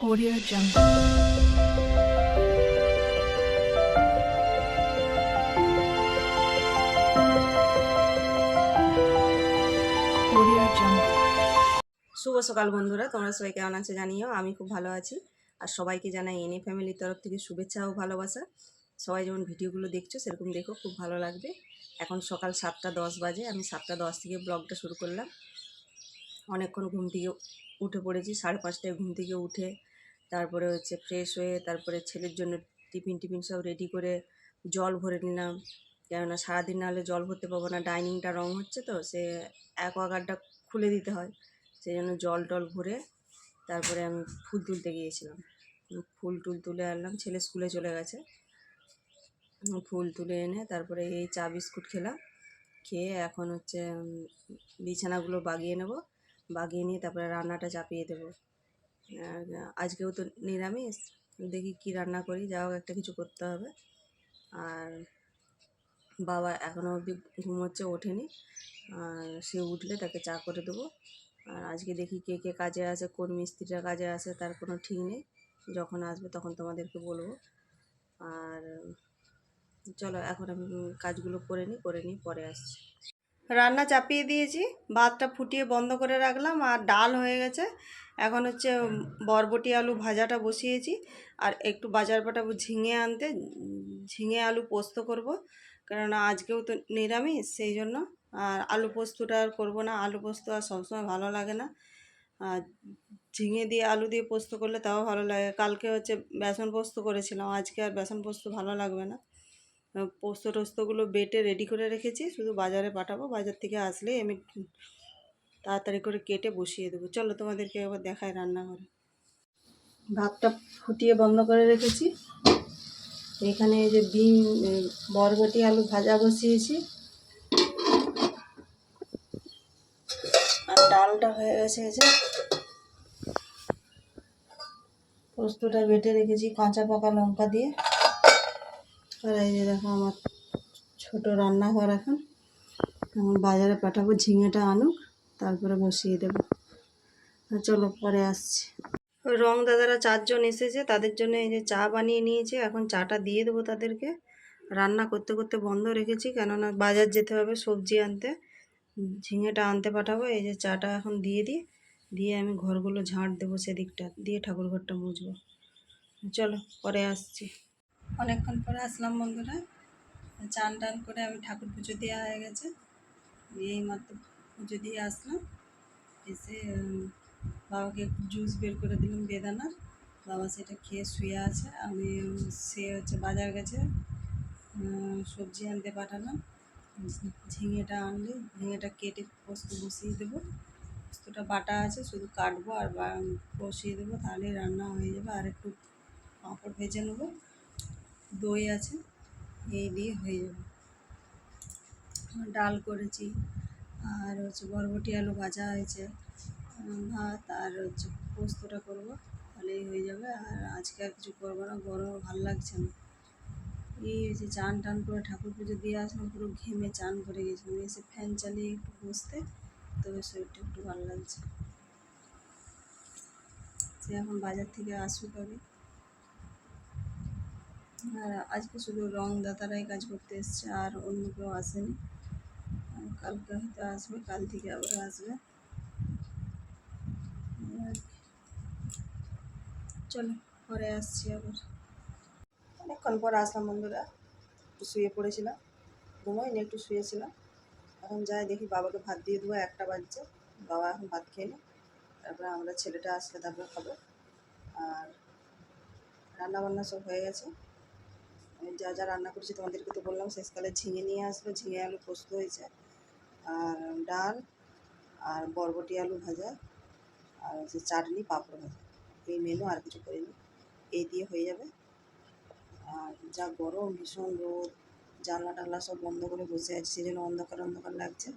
Audio Jungle. শুভ সকাল বন্ধুরা, তোমরা সবাই কেমন আছে জানিও? আমি খুব ভালো আছি। আর সবাইকে জানাই এনে ফ্যামিলির তরফ থেকে শুভেচ্ছা ও ভালোবাসা। সবাই যেমন ভিডিওগুলো দেখছ, সেরকম দেখো, খুব ভালো লাগবে। এখন সকাল সাতটা দশ বাজে, আমি সাতটা দশ থেকে ব্লগটা শুরু করলাম। অনেকক্ষণ ঘুম থেকে উঠে পড়েছি। সাড়ে পাঁচটায় ঘুম থেকে উঠে তারপরে হচ্ছে ফ্রেশ হয়ে তারপরে ছেলের জন্য টিফিন টিফিন সব রেডি করে জল ভরে নিলাম। কেননা সারাদিন না হলে জল ভরতে পারব না, ডাইনিংটা রং হচ্ছে তো, সে অ্যাকোয়াগার্ডটা খুলে দিতে হয়। সেই জন্য জল টল ভরে তারপরে আমি ফুল তুলতে গিয়েছিলাম। ফুল টুল তুলে আনলাম, ছেলে স্কুলে চলে গেছে। ফুল তুলে এনে তারপরে এই চা বিস্কুট খেলাম। খেয়ে এখন হচ্ছে বিছানাগুলো বাগিয়ে নেব। বাগিয়ে নিয়ে তারপরে রান্নাটা চাপিয়ে দেবো। আর, আজকেও তো নিরামিষ। দেখি কি রান্না করি যা হোক একটা কিছু করতে হবে। আর, বাবা এখনও অবধি ঘুমোচ্ছে, ওঠেনি। আর, সে উঠলে তাকে চা করে দেবো। আর আজকে দেখি কে কে কাজে আছে, কোন মিস্ত্রিটা কাজে আছে, তার কোনো ঠিক নেই। যখন আসবে তখন তোমাদেরকে বলব। আর, চলো এখন আমি কাজগুলো করে নিই করে নিই, পরে আসছি। রান্না চাপিয়ে দিয়েছি, ভাতটা ফুটিয়ে বন্ধ করে রাখলাম আর ডাল হয়ে গেছে। এখন হচ্ছে বরবটি আলু ভাজাটা বসিয়েছি আর একটু বাজার পাঠাবো ঝিঙে আনতে। ঝিঙে আলু পোস্ত করব, কেননা আজকেও তো নিরামিষ, সেই জন্য আর আলু পোস্তটা আর করব না। আলু পোস্ত আর সবসময় ভালো লাগে না। আর ঝিঙে দিয়ে আলু দিয়ে পোস্ত করলে তাও ভালো লাগে। কালকে হচ্ছে বেসন পোস্ত করেছিলাম, আজকে আর বেসন পোস্ত ভালো লাগবে না। পোস্ত টোস্তগুলো বেটে রেডি করে রেখেছি। শুধু বাজারে পাঠাবো। বাজার থেকে আসলে আমি তাড়াতাড়ি করে কেটে বসিয়ে দেবো। চলো তোমাদেরকে একবার দেখায় রান্না করে ভাতটা ফুটিয়ে বন্ধ করে রেখেছি। এখানে যে বিন বরবটি, আলু ভাজা বসিয়েছি। আর ডালটা হয়ে গেছে এই যে। পোস্তটা বেটে রেখেছি কাঁচা পাকা লঙ্কা দিয়ে। আর এই যে দেখো আমার ছোট রান্নাঘর এখন। এখন বাজারে পাঠাবো ঝিঙেটা আনুক, তারপরে বসিয়ে দেবো। চলো পরে আসছি। রং দাদারা চারজন এসেছে, তাদের জন্য এই যে চা বানিয়ে নিয়েছে। এখন চাটা দিয়ে দেবো তাদেরকে। রান্না করতে করতে বন্ধ রেখেছি, কেননা বাজার যেতে হবে সবজি আনতে। ঝিঙেটা আনতে পাঠাবো, এই যে চাটা এখন দিয়ে দিই। দিয়ে আমি ঘরগুলো ঝাঁট দেবো সেদিকটা, দিয়ে ঠাকুর ঘরটা মুছবো। চলো পরে আসছি। অনেকক্ষণ পরে আসলাম বন্ধুরা। চান টান করে আমি ঠাকুর পুজো দেওয়া হয়ে গেছে। এই মাত্র পুজো দিয়ে আসলাম। এসে বাবাকে জুস বের করে দিলাম বেদানার। বাবা সেটা খেয়ে শুয়ে আছে। আমি সে হচ্ছে বাজার গেছে। সবজি আনতে পাঠালাম। ঝিঙেটা আনলে, ঝিঙেটা কেটে পোস্ত বসিয়ে দেবো। পোস্তটা বাটা আছে, শুধু কাটবো আর বসিয়ে দেবো। তাহলে রান্না হয়ে যাবে। আর একটু পাঁপড় ভেজে নেব। দই আছে, এই দিয়ে হয়ে যাবে। ডাল করেছি, আর হচ্ছে বরবটি আলু ভাজা হয়েছে। ভাত আর হচ্ছে পোস্তটা করব, তাহলেই হয়ে যাবে। আর আজকে আর কিছু করব না গরম ভালো লাগছে না। এই হয়েছে চান টান করে ঠাকুর পুজো দিয়ে আসলাম, পুরো ঘেমে চান করে গেছিলাম। এসে ফ্যান চালিয়ে একটু বসতে, তবে শরীরটা একটু ভালো লাগছে। সে এখন বাজার থেকে আসুক আগে। আর আজকে শুধু রং দাতারাই কাজ করতে এসছে, আর অন্য কেউ আসেনি। কালকে হয়তো আসবে, কাল থেকে আবার আসবে। চলো, পরে আসছি আবার। অনেকক্ষণ পর আসলাম বন্ধুরা, একটু শুয়ে পড়েছিলাম ঘুমোয়নি একটু শুয়েছিলাম। এখন যাই দেখি বাবাকে ভাত দিয়ে দেবো, একটা বাজছে। বাবা এখন ভাত খেয়ে নে তারপরে আমরা ছেলেটা আসলে তারপরে খাব। আর রান্না বান্না সব হয়ে গেছে। যা যা রান্না করেছি তোমাদেরকে তো বললাম শেষকালে ঝিঙে নিয়ে আসলো ঝিঙে আলু পোস্ত হয়েছে, আর ডাল, আর বরবটি আলু ভাজা, আর হচ্ছে চাটনি পাঁপড় ভাজা। এই মেনু আর কিছু করিনি। এই দিয়ে হয়ে যাবে। আর যা গরম, ভীষণ রোদ, জানলা টানলা সব বন্ধ করে বসে আছি, সেই জন্য অন্ধকার অন্ধকার লাগছে।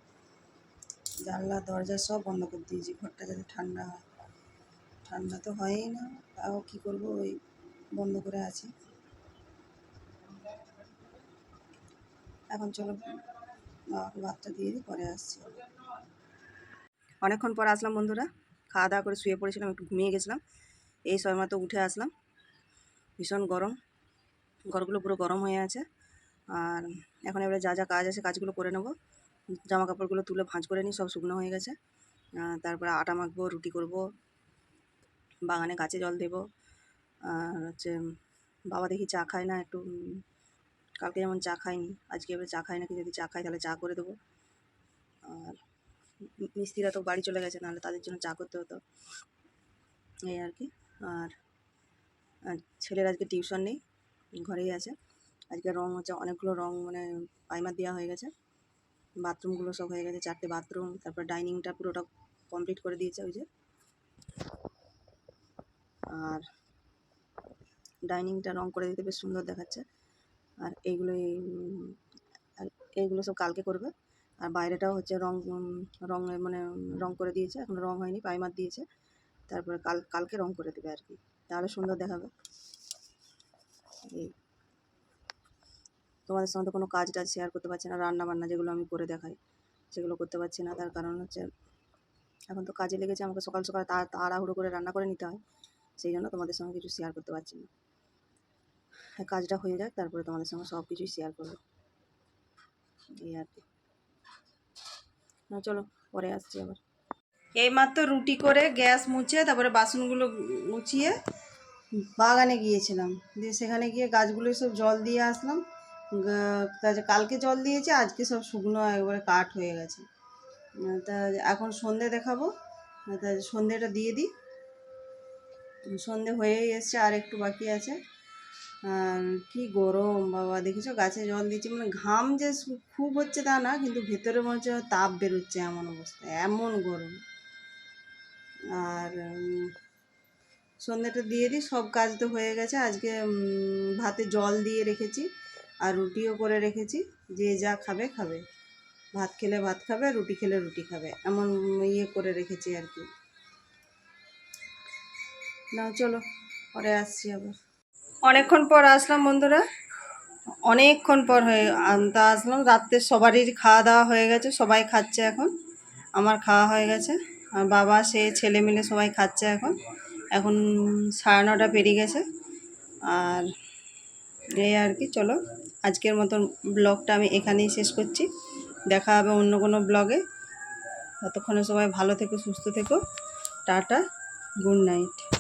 জানলা, দরজা সব বন্ধ করে দিয়েছি, ঘরটা যাতে ঠান্ডা হয়। ঠান্ডা তো হয়ই না, তাও কী করব, ওই বন্ধ করে আছি। এখন চলো বাবাকে ভাতটা দিয়ে পরে আসছি। অনেকক্ষণ পর আসলাম বন্ধুরা, খাওয়া দাওয়া করে শুয়ে পড়েছিলাম, একটু ঘুমিয়ে গেছিলাম। এই সময়মাত্র উঠে আসলাম। ভীষণ গরম, ঘরগুলো পুরো গরম হয়ে আছে। আর এখন এবারে যা যা কাজ আছে, কাজগুলো করে নেব। জামা কাপড়গুলো তুলে ভাঁজ করে নিই, সব শুকনো হয়ে গেছে। তারপরে আটা মাখবো, রুটি করব, বাগানে গাছে জল দেবো। আর হচ্ছে, বাবা দেখি চা খায় না, একটু কালকে যেমন চা খাইনি, আজকে এবার চা খাই নাকি, যদি চা খাই তাহলে চা করে দেবো। আর মিস্ত্রিরা তো বাড়ি চলে গেছে, নাহলে তাদের জন্য চা করতে হতো। এই আর কি, আর ছেলের আজকে টিউশন নেই, ঘরেই আছে। আজকে রং হচ্ছে, অনেকগুলো রং মানে পাইমার দেওয়া হয়ে গেছে। বাথরুমগুলো সব হয়ে গেছে, চারটে বাথরুম, তারপর ডাইনিংটা পুরোটা কমপ্লিট করে দিয়েছে ওই যে। আর ডাইনিংটা রং করে দিতে বেশ সুন্দর দেখাচ্ছে। আর এইগুলো এই উম, আর এইগুলো সব কালকে করবে। আর বাইরেটাও হচ্ছে রং উম, রং মানে রং করে দিয়েছে। এখন রং হয়নি প্রাইমার দিয়েছে। তারপরে কাল কালকে রং করে দেবে আর কি। তাহলে সুন্দর দেখাবে। এই। তোমাদের সঙ্গে তো কোনো কাজ টাজ শেয়ার করতে পারছি না রান্না বান্না যেগুলো আমি করে দেখাই সেগুলো করতে পারছি না। তার কারণ হচ্ছে এখন তো কাজে লেগেছে আমাকে সকাল সকাল তাড়াহুড়ো করে রান্না করে নিতে হয়। সেই জন্য তোমাদের সঙ্গে কিছু শেয়ার করতে পারছি না। কাজটা হয়ে যাক, তারপরে তোমাদের সঙ্গে সব কিছুই শেয়ার করব। এই আর কি। না, চলো, পরে আসছি আবার। এইমাত্র রুটি করে গ্যাস মুছে, তারপরে বাসনগুলো মুছিয়ে বাগানে গিয়েছিলাম। দিয়ে সেখানে গিয়ে গাছগুলো সব জল দিয়ে আসলাম। কালকে জল দিয়েছে, আজকে সব শুকনো একবারে কাঠ হয়ে গেছে। তা এখন সন্ধে দেখাবো। তা সন্ধেটা দিয়ে দিই। সন্ধে হয়েই এসছে, আর একটু বাকি আছে। কি গরম, বাবা। দেখেছ? গাছে জল দিচ্ছি। মানে ঘাম যে খুব হচ্ছে তা না, কিন্তু ভেতরে মনে হচ্ছে তাপ বেরোচ্ছে এমন অবস্থা, এমন গরম। আর সন্ধ্যাটা দিয়ে দিই, সব কাজ তো হয়ে গেছে। আজকে ভাতে জল দিয়ে রেখেছি আর রুটিও করে রেখেছি। যে যা খাবে খাবে। ভাত খেলে ভাত খাবে, রুটি খেলে রুটি খাবে। এমন ইয়ে করে রেখেছি আর কি। না চলো, পরে আসছি আবার। অনেকক্ষণ পর আসলাম বন্ধুরা। অনেকক্ষণ পর হয়ে তা আসলাম। রাত্রে সবারই খাওয়া দাওয়া হয়ে গেছে, সবাই খাচ্ছে এখন। আমার খাওয়া হয়ে গেছে। আর বাবা, সে, ছেলে মিলে সবাই খাচ্ছে এখন। এখন সাড়ে নটা পেরিয়ে গেছে। আর এই আর কি, চলো আজকের মতন ব্লগটা আমি এখানেই শেষ করছি। দেখা হবে অন্য কোনো ব্লগে। ততক্ষণে সবাই ভালো থেকো, সুস্থ থেকো। Tata, good night.